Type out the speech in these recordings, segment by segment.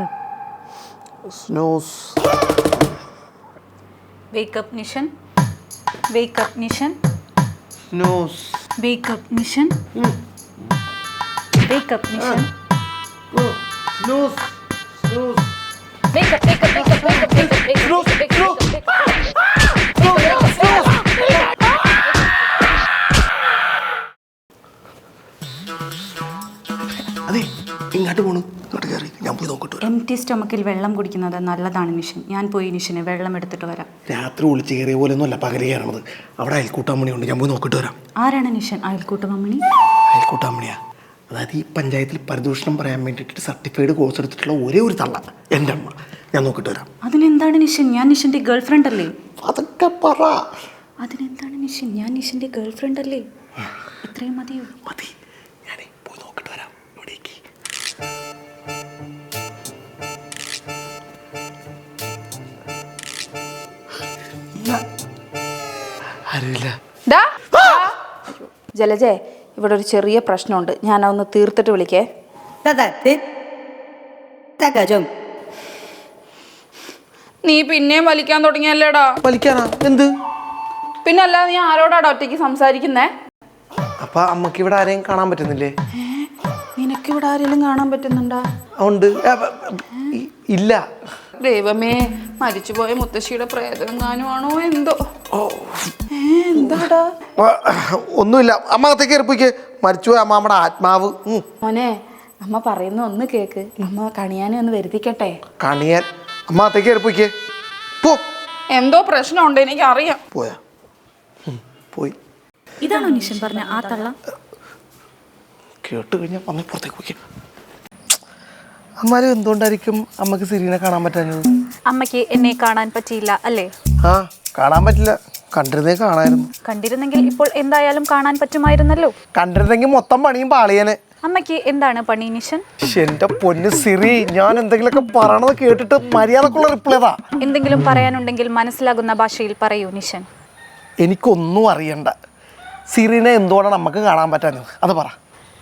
Wake. Snooze. Wake up, Nishan. Wake up, Nishan. Snooze. Wake up, Nishan. Wake up, Nishan. Snooze. Snooze. Wake up, wake up, wake up, wake up, wake up, wake up. Snooze. Snooze. Snooze. Snooze. അതെ ഇങ്ങോട്ട് പോണു. ഇങ്ങോട്ട് കയറി ഞാൻ പോയി നോക്കിട്ട് M T സ്റ്റൊമക്കിൽ വെള്ളം കുടിക്കുന്നത് നല്ലതാണ് നിഷൻ ഞാൻ പോയി നിഷന് വെള്ളം എടുത്തിട്ട് വരാം. രാത്രി ഒളിച്ച് കയറിയ പോലെ ഒന്നുമല്ല പകൽ കയറണത്. അവിടെ അയൽക്കൂട്ടാമണിയുണ്ട് ഞാൻ പോയി നോക്കിട്ട് വരാം. ആരാണ് നിഷൻ അയൽക്കൂട്ടമണി അയൽക്കൂട്ടമണിയാ അതായത് ഈ പഞ്ചായത്തിൽ പരിദൂഷണം പറയാൻ വേണ്ടിയിട്ട് സർട്ടിഫൈഡ് കോഴ്സ് എടുത്തിട്ടുള്ള ഒരേ ഒരു തള്ള എന്റെ അമ്മ. ഞാൻ നോക്കിട്ട് വരാം. അതിനെന്താണ് നിഷൻ ഞാൻ നിഷന്റെ ഗേൾ ഫ്രണ്ട് അല്ലേ? അതൊക്കെ പറ. അതിനെന്താണ് നിഷൻ ഞാൻ നിഷന്റെ ഗേൾ ഫ്രണ്ട് അല്ലേ ഇത്രയും മതിയോ? മതി. ആരുമില്ല. ദാ. ജലജേ ഇവിടെ ഒരു ചെറിയ പ്രശ്നമുണ്ട്. ഞാൻ അതൊന്ന് തീർത്തിട്ട് വിളിക്കേ. നീ പിന്നെയും വലിക്കാൻ തുടങ്ങിയല്ലേടാ? വലിക്കാനാ? എന്ത്? പിന്നെ അല്ലാതെ നീ ആരോടാടാ ഒറ്റയ്ക്ക് സംസാരിക്കുന്നേ? അപ്പൊ അമ്മയ്ക്ക് ഇവിടെ ആരെയും കാണാൻ പറ്റുന്നില്ലേ? നിനക്ക് ഇവിടെ ആരെങ്കിലും കാണാൻ പറ്റുന്നുണ്ടോ? ഇ- ഇല്ല. ദൈവമേ മരിച്ചുപോയ മുത്തശ്ശിയുടെ പ്രേതം കാണുവാണോ എന്തോ? ഏ, എന്താടാ? ഒന്നുമില്ല. അമ്മ അകത്തേക്ക് മരിച്ചു അമ്മ നമ്മുടെ ആത്മാവ്. മോനെ അമ്മ പറയുന്ന ഒന്ന് കേക്ക്. അമ്മ കണിയാനെ ഒന്ന് വരുത്തിക്കട്ടെ? കണിയാൻ. അമ്മ അകത്തേക്ക് എറിപ്പിക്ക് പോ. എന്തോ പ്രശ്നമുണ്ട് എനിക്ക് അറിയാം പോയാ പോയി. ഇതാണോ നിഷൻ പറഞ്ഞ ആ തള്ള? കേട്ട് കഴിഞ്ഞാൽ വന്ന് പുറത്തേക്ക് പോയി അമ്മാരും എന്തുകൊണ്ടായിരിക്കും അമ്മയ്ക്ക് സിരീനെ കാണാൻ പറ്റാഞ്ഞത്? അമ്മയ്ക്ക് എന്നെ കാണാൻ പറ്റിയില്ല അല്ലേ? ആ കാണാൻ പറ്റില്ല. കണ്ടിരുന്നേ കാണായിരുന്നു. കണ്ടിരുന്നെങ്കിൽ ഇപ്പോൾ എന്തായാലും കാണാൻ പറ്റുമായിരുന്നല്ലോ. കണ്ടിരുന്നെങ്കിൽ മൊത്തം പണിയും പാളിയനെ. അമ്മയ്ക്ക് എന്താണ് പണി നിഷൻ? എന്റെ പൊന്ന് സിറി ഞാൻ എന്തെങ്കിലുമൊക്കെ പറയണത് കേട്ടിട്ട് മര്യാദക്കുള്ള റിപ്ലൈ താ. എന്തെങ്കിലും പറയാനുണ്ടെങ്കിൽ മനസ്സിലാകുന്ന ഭാഷയിൽ പറയൂ നിഷൻ. എനിക്കൊന്നും അറിയണ്ട. സിറിനെ എന്തുകൊണ്ടാണ് നമുക്ക് കാണാൻ പറ്റാഞ്ഞത്? അത് പറ.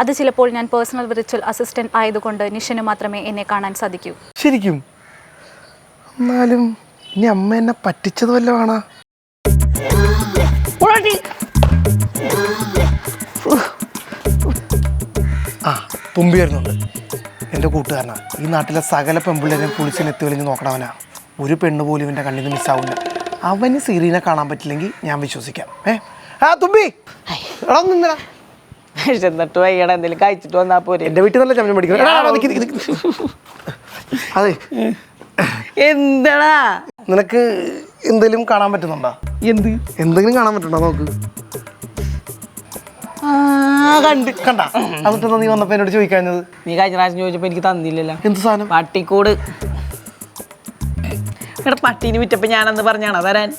അത് ചിലപ്പോൾ ഞാൻ പേഴ്സണൽ വിർച്വൽ അസിസ്റ്റന്റ് ആയതുകൊണ്ട് നിഷന് മാത്രമേ എന്നെ കാണാൻ സാധിക്കൂ. ശരിക്കും. എന്നാലും ഇനി അമ്മ എന്നെ പറ്റിച്ചത് വല്ലതാണോ ആ തുമ്പി വരുന്നുണ്ട്. എന്റെ കൂട്ടുകാരനാ. ഈ നാട്ടിലെ സകല പെമ്പിള്ളേരെയും പുളിച്ചിന് വലിഞ്ഞ് നോക്കണവനാ. ഒരു പെണ്ണ് പോലും എന്റെ കണ്ണിൽ നിന്ന് മിസ്സാവില്ല അവന് സീറീനെ കാണാൻ പറ്റില്ലെങ്കിൽ ഞാൻ വിശ്വസിക്കാം. ഏ? ആ തുമ്പി. എടാ നിന്നടാ. എന്നിട്ട് വയ്യട എന്തെങ്കിലും കഴിച്ചിട്ട് വന്നാ പോരെ. എന്റെ വീട്ടിൽ നല്ല ചമ്മൻ പഠിക്കണം. അതെ. എന്താടാ? നിനക്ക് എന്തെങ്കിലും കാണാൻ പറ്റുന്നുണ്ടോ? എന്ത്? എന്തെങ്കിലും കാണാൻ പറ്റുന്നുണ്ടോ? നോക്ക്. കണ്ട്. കണ്ട. എന്നിട്ട് നീ വന്നപ്പോ എന്നോട് ചോദിക്കാഞ്ഞത്? നീ കഴിഞ്ഞ പ്രാവശ്യം ചോദിച്ചപ്പോ എനിക്ക് തന്നില്ലല്ലോ. എന്ത് സാധനം? പട്ടിക്കൂട്. എടാ പട്ടീനെ വിറ്റപ്പോ ഞാനെന്ന് പറഞ്ഞാണോ തരാൻ?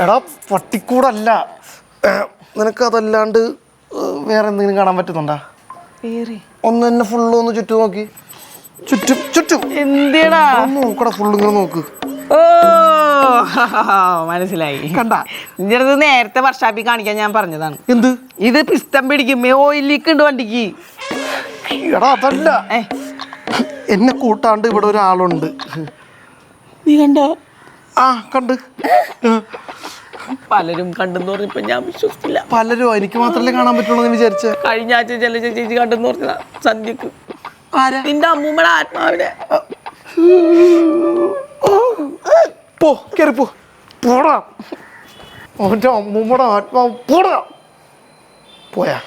എടാ പട്ടിക്കൂടല്ല. നിനക്ക് അതല്ലാണ്ട് വേറെ എന്തെങ്കിലും കാണാൻ പറ്റുന്നുണ്ടാ? വേറെ. ഒന്ന് തന്നെ ഫുള്ള് ഒന്ന് ചുറ്റും നോക്കി. ചുറ്റും ചുറ്റും. എന്തിടാ ഒന്ന് നോക്കടാ ഫുള്ള് ഇങ്ങനെ നോക്ക്. ഓ മനസ്സിലായി. കണ്ട? നിന്റെ അടുത്ത് നേരത്തെ വർഷാപ്പി കാണിക്കാൻ ഞാൻ പറഞ്ഞതാണ്. എന്ത്? ഇത് പിസ്തം പിടിക്കും ഓയിലേക്ക് ഉണ്ട് വണ്ടിക്ക്. എടാ അതല്ല. എന്നെ കൂട്ടാണ്ട് ഇവിടെ ഒരാളുണ്ട്. നീ കണ്ടോ? ആ കണ്ട്. പലരും കണ്ടെന്ന് പറഞ്ഞപ്പോ ഞാൻ വിശ്വസിച്ചില്ല. പലരും എനിക്ക് മാത്രമല്ലേ കാണാൻ പറ്റുള്ളൂ എന്ന് വിചാരിച്ച. കഴിഞ്ഞ ആഴ്ച ചെല്ലു ചേച്ചി കണ്ടെന്ന് പറഞ്ഞ സന്ധ്യക്ക്. നിന്റെ അമ്മൂമ്മയുടെ ആത്മാവിനെ. പോ കേറി പോ. പോടാ. അവന്റെ അമ്മൂമ്മയുടെ ആത്മാവ് പോടാ. പോയാ.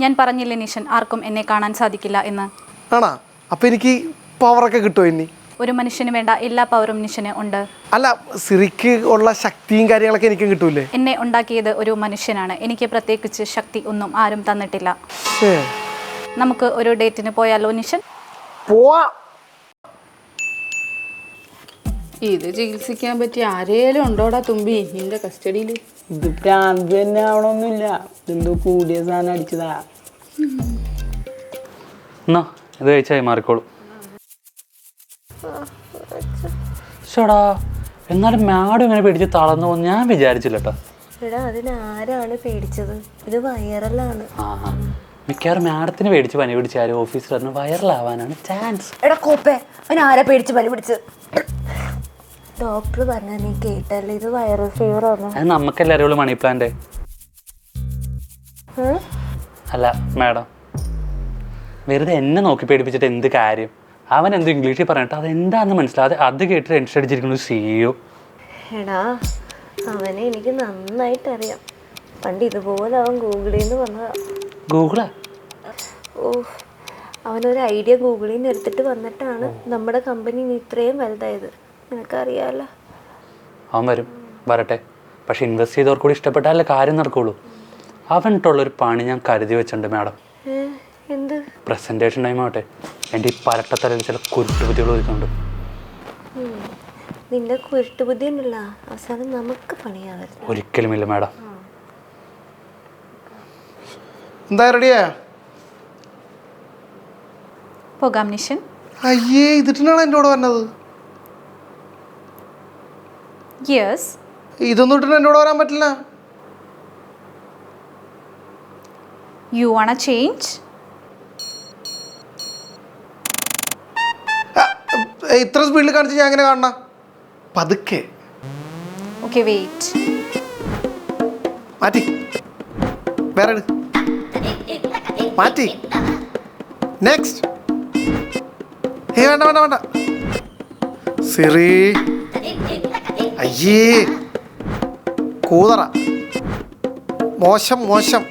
ഞാൻ പറഞ്ഞില്ലേ നിഷൻ ആർക്കും എന്നെ കാണാൻ സാധിക്കില്ല എന്ന്. ആണാ? അപ്പൊ എനിക്ക് പവറൊക്കെ കിട്ടുമോ ഇനി? ഒരു മനുഷ്യന് വേണ്ട എല്ലാ പവറും നിഷന് ഉണ്ട്. അല്ല സിറിക്ക് ഉള്ള ശക്തിയും കാര്യങ്ങളൊക്കെ എനിക്കും കിട്ടൂലേ? എന്നെ ഉണ്ടാക്കിയത് ഒരു മനുഷ്യനാണ്. എനിക്ക് പ്രത്യേകിച്ച് ശക്തി ഒന്നും ആരും തന്നിട്ടില്ല. ഏ, നമുക്ക് ഒരു ഡേറ്റിന് പോയാലോ നിഷൻ? പോവാ. ഇത് ചികിത്സിക്കാൻ പറ്റിയ ആരേലും ഉണ്ടോടാ തുമ്പി? നിന്റെ കസ്റ്റഡിയിൽ ഇത് ഭ്രാന്ത് തന്നെ ആവണമൊന്നുമില്ല. എന്തോ കൂടിയ സാധനം അടിച്ചതാ. എന്നാ ഇത് കഴിച്ചായി മാറിക്കോളൂ. ചേടാ എന്നാലും മാഡം ഇങ്ങനെ പിടിച്ച് തളർന്നു പോകുന്നു. ഞാൻ വിചാരിച്ചില്ല കേട്ടോ എടാ അതിന് ആരാണ് പേടിച്ചത്? ഇത് വൈറലാണ് ആ മിക്കവാറും മാഡത്തിന് പേടിച്ച് പനി പിടിച്ചാലും ഓഫീസിൽ പറഞ്ഞ് വൈറലാവാനാണ് ചാൻസ് എടാ കോപ്പേ അവൻ ആരെ പേടിച്ച് പനി പിടിച്ച്? ഡോക്ടർ പറഞ്ഞ നീ കേട്ടല്ലേ ഇത് വൈറൽ ഫീവർ ആണ് അത് നമുക്കെല്ലാവരും ഉള്ളു മണി പ്ലാന്റ് അല്ല മാഡം. വെറുതെ എന്നെ നോക്കി പേടിപ്പിച്ചിട്ട് എന്ത് കാര്യം? അവൻ എന്ത് ഇംഗ്ലീഷിൽ പറഞ്ഞിട്ട് അത് എന്താണെന്ന് മനസ്സിലാതെ അത് കേട്ട് ടെൻഷൻ അടിച്ചിരിക്കുന്നു സിഇഒ എടാ അവനെ എനിക്ക് നന്നായിട്ട് അറിയാം പണ്ട് ഇതുപോലെ അവൻ ഗൂഗിളിൽ നിന്ന് വന്നതാ. ഗൂഗിളാ? ഓ അവനൊരു ഐഡിയ ഗൂഗിളിൽ നിന്ന് എടുത്തിട്ട് വന്നിട്ടാണ് നമ്മുടെ കമ്പനി ഇനി ഇത്രയും വലുതായത്. നിനക്കറിയാലോ. അവൻ വരും വരട്ടെ. പക്ഷെ ഇൻവെസ്റ്റ് ചെയ്തവർ കൂടി ഇഷ്ടപ്പെട്ടാലേ കാര്യം നടക്കുള്ളൂ. അവനിട്ടുള്ളൊരു പണി ഞാൻ കരുതി വെച്ചിട്ടുണ്ട് മാഡം. എന്ത്? പ്രസന്റേഷൻ ടൈം ആവട്ടെ. എന്റെ ഈ പരട്ടത്തലയിൽ ചില കുരുട്ടുബുദ്ധികൾ ഒരുക്കുന്നുണ്ട് ഉം. നിന്റെ കുരുട്ട് ബുദ്ധി ഉണ്ടല്ല അവസാനം നമുക്ക് പണിയാവരുത്. ഒരിക്കലുമില്ല മാഡം. എന്താ റെഡിയാ? പോകാം നിഷൻ. അയ്യേ ഇതിട്ടാണ് എന്റെ കൂടെ വന്നത്? യെസ് ഇതൊന്നും ഇട്ടിട്ട് എന്നോട് വരാൻ പറ്റില്ല. യു വാണ ചേഞ്ച് ഇത്ര സ്പീഡിൽ കാണിച്ച് ഞാൻ എങ്ങനെ കാണണ? പതുക്കെ. ഓക്കെ വെയിറ്റ് മാറ്റി. വേറെ ഇട്. മാറ്റി. നെക്സ്റ്റ് ഏ വേണ്ട വേണ്ട വേണ്ട. സിറി. അയ്യേ. കൂതറ. മോശം മോശം.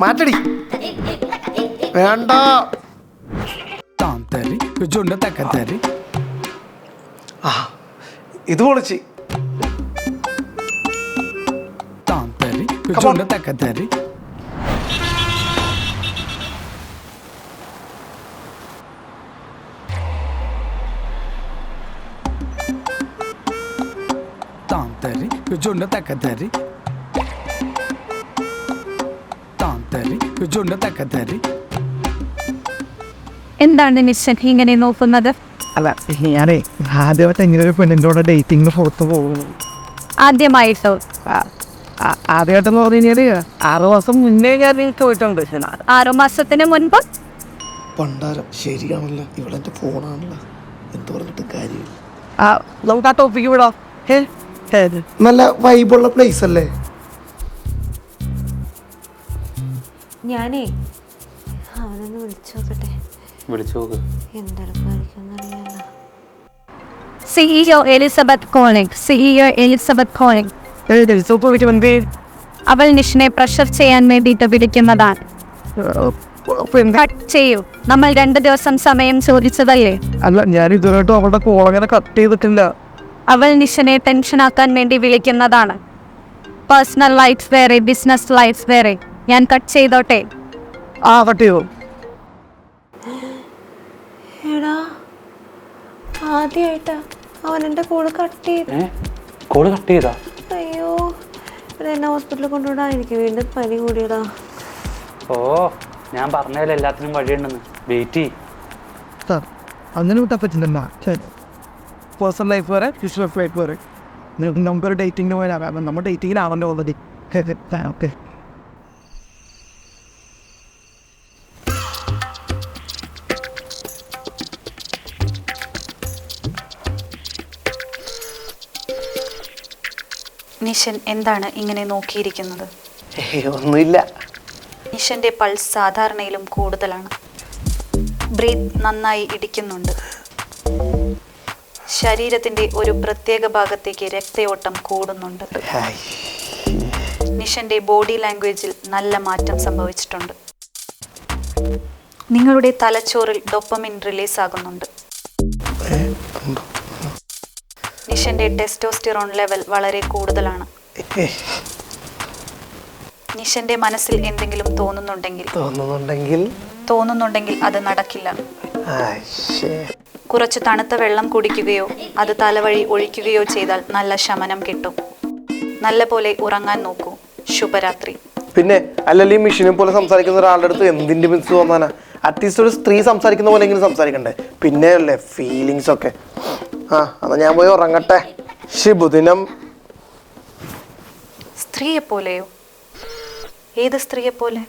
മാറ്റടി. വേണ്ട. താന്തരി ചുണ്ട് തക്കത്തരി ആ ഇത് പൊളിച്ച്. താന്തരി on. തക്കത്തരി ചുണ്ട് തക്കത്തരി താന്തരി ചുണ്ട് തക്കത്തരി എന്താണ് നിഷൻ ഇങ്ങനെ നോക്കുന്നത് അല്ല ഞാനേ ആദ്യമായിട്ട് ഇങ്ങനെ ഒരു പെണ്ണിന്റെ കൂടെ ഡേറ്റിങ്ങിന് പുറത്ത് പോകുന്നു ആദ്യമായിട്ടോ ആദ്യമായിട്ടെന്ന് പറഞ്ഞു കഴിഞ്ഞാൽ ആറ് മാസം മുന്നേ ഞാൻ നിങ്ങൾക്ക് പോയിട്ടുണ്ട്. ആറു മാസത്തിന് മുൻപ്? പണ്ടാരം ശരിയാണല്ലോ. ഇവിടെ എന്റെ ഫോണാണല്ലോ എന്ത് പറഞ്ഞിട്ട് കാര്യമില്ല. ആ നമുക്ക് ആ ടോപ്പിക്ക് വിടാം. ഏ ഏത് നല്ല വൈബുള്ള പ്ലേസ് അല്ലേ? ഞാനേ അവനൊന്ന് വിളിച്ചു നോക്കട്ടെ. വിളിച്ചു നോക്ക്. എന്തെടുക്കായിരിക്കും CEO Elizabeth calling CEO Elizabeth calling അവൾ നിഷിനെ പ്രഷർ ചെയ്യാൻ വേണ്ടിയിട്ട് വിളിക്കുന്നതാണ്. കട്ട് ചെയ്യൂ. നമ്മൾ രണ്ട് ദിവസം സമയം ചോദിച്ചതല്ലേ? അല്ല ഞാൻ ഇതുവരെയായിട്ടും അവളുടെ കോൾ അങ്ങനെ കട്ട് ചെയ്തിട്ടില്ല. അവൾ നിഷനെ ടെൻഷനാക്കാൻ വേണ്ടി വിളിക്കുന്നതാണ്. പേഴ്സണൽ ലൈഫ് വേറെ ബിസിനസ് ലൈഫ് വേറെ. ഞാൻ കട്ട് ചെയ്തോട്ടെ. ആവട്ടെയോ കട്ട് ചെയ്തു എടാ ആദ്യമായിട്ടാ അവൻ എന്റെ കോൾ കട്ട് ചെയ്തു. കോൾ കട്ട് ചെയ്താ? അയ്യോ എടാ എന്നെ ഹോസ്പിറ്റലിൽ കൊണ്ടുവിടാ എനിക്ക് വീണ്ടും പനി കൂടിയടാ. ഓ ഞാൻ പറഞ്ഞതിൽ എല്ലാത്തിനും വഴിയുണ്ടെന്ന്. വെയിറ്റ് ചെയ്യ്. സാർ അങ്ങനെ വിട്ടാ പറ്റുന്നില്ല. ശരി. പേഴ്സണൽ ലൈഫ് വരെ ഫ്യൂച്ചർ ലൈഫ് വരെ നിങ്ങൾക്ക് നമുക്കൊരു ഡേറ്റിങ്ങിന് പോയാൽ അറിയാം നമ്മൾ ഡേറ്റിങ്ങിലാണല്ലോ ഓൾറെഡി ഓക്കെ നിഷൻ എന്താണ് ഇങ്ങനെ നോക്കിയിരിക്കുന്നത്? ഒന്നുമില്ല. നിഷന്റെ പൾസ് സാധാരണയിലും കൂടുതലാണ്. ബ്രീത്ത് നന്നായി ഇടിക്കുന്നുണ്ട്. ശരീരത്തിന്റെ ഒരു പ്രത്യേക ഭാഗത്തേക്ക് രക്തയോട്ടം കൂടുന്നുണ്ട്. നിഷന്റെ ബോഡി ലാംഗ്വേജിൽ നല്ല മാറ്റം സംഭവിച്ചിട്ടുണ്ട്. നിങ്ങളുടെ തലച്ചോറിൽ ഡൊപ്പമിൻ റിലീസ് ആകുന്നുണ്ട് നിഷന്റെ ടെസ്റ്റോസ്റ്റിറോൺ ലെവൽ വളരെ കൂടുതലാണ്. നിഷന്റെ മനസ്സിൽ എന്തെങ്കിലും തോന്നുന്നുണ്ടെങ്കിൽ തോന്നുന്നുണ്ടെങ്കിൽ തോന്നുന്നുണ്ടെങ്കിൽ അത് നടക്കില്ല. കുറച്ച് തണുത്ത വെള്ളം കുടിക്കുകയോ അത് തലവഴി ഒഴിക്കുകയോ ചെയ്താൽ നല്ല ശമനം കിട്ടും. നല്ല പോലെ ഉറങ്ങാൻ നോക്കൂ. ശുഭരാത്രി. പിന്നെ അല്ലെങ്കിൽ ഈ മെഷീനെ പോലെ സംസാരിക്കുന്ന ഒരാളുടെ അടുത്ത് എന്തിന്റെ മിസ് തോന്നാനാ? അറ്റ്ലീസ്റ്റ് ഒരു സ്ത്രീ സംസാരിക്കുന്ന പോലെ എങ്കിലും സംസാരിക്കണ്ടേ? പിന്നെ അല്ലേ ഫീലിങ്സ് ഒക്കെ. ആ എന്നാ ഞാൻ പോയി ഉറങ്ങട്ടെ. ശുഭദിനം. സ്ത്രീയെ പോലെയോ ഏത് സ്ത്രീയെ പോലെ